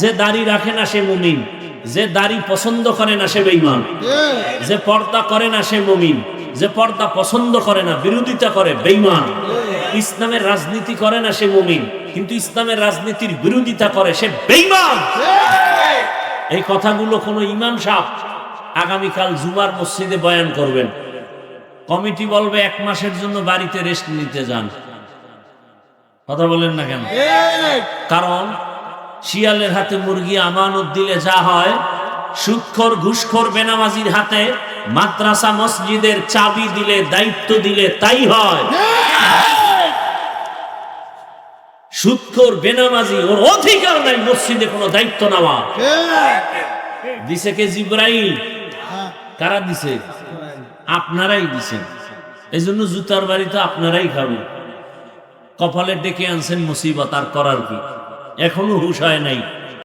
যে দাড়ি রাখে না সে মুমিন যে দাড়ি পছন্দ করে না সে বেঈমান যে পর্দা করে না সে মুমিন যে পর্দা পছন্দ করে না বিরোধিতা করে বেঈমান। ইসলামের রাজনীতি করে না সে মুমিন কিন্তু ইসলামের রাজনীতির বিরোধিতা করে সে বেঈমান। এই কথাগুলো কোনো ইমাম সাহ আগামীকাল জুমার মসজিদে বয়ান করবেন। কমিটি বলবে এক মাসের জন্য বাড়িতে রেস্ট নিতে যান। কথা বলেন না কেন? কারণ শিয়ালের হাতে মুরগি আমানত দিলে যা হয় সুৎখর ঘুষখোর, বেনামাজির হাতে মাদ্রাসা, মসজিদের চাবি দিলে, দায়িত্ব দিলে তাই হয়। বেনামাজি, ওর অধিকার নাই মসজিদে কোনো দায়িত্ব নেওয়া দিছে কে জিব্রাইল? কারা দিছে? আপনারাই দিছেন। এই জন্য জুতার বাড়ি তো আপনারাই খাবেন। কপালে ডেকে আনছেন মুসিবত, আর করার কি? এখনও হুশ হয় নাই।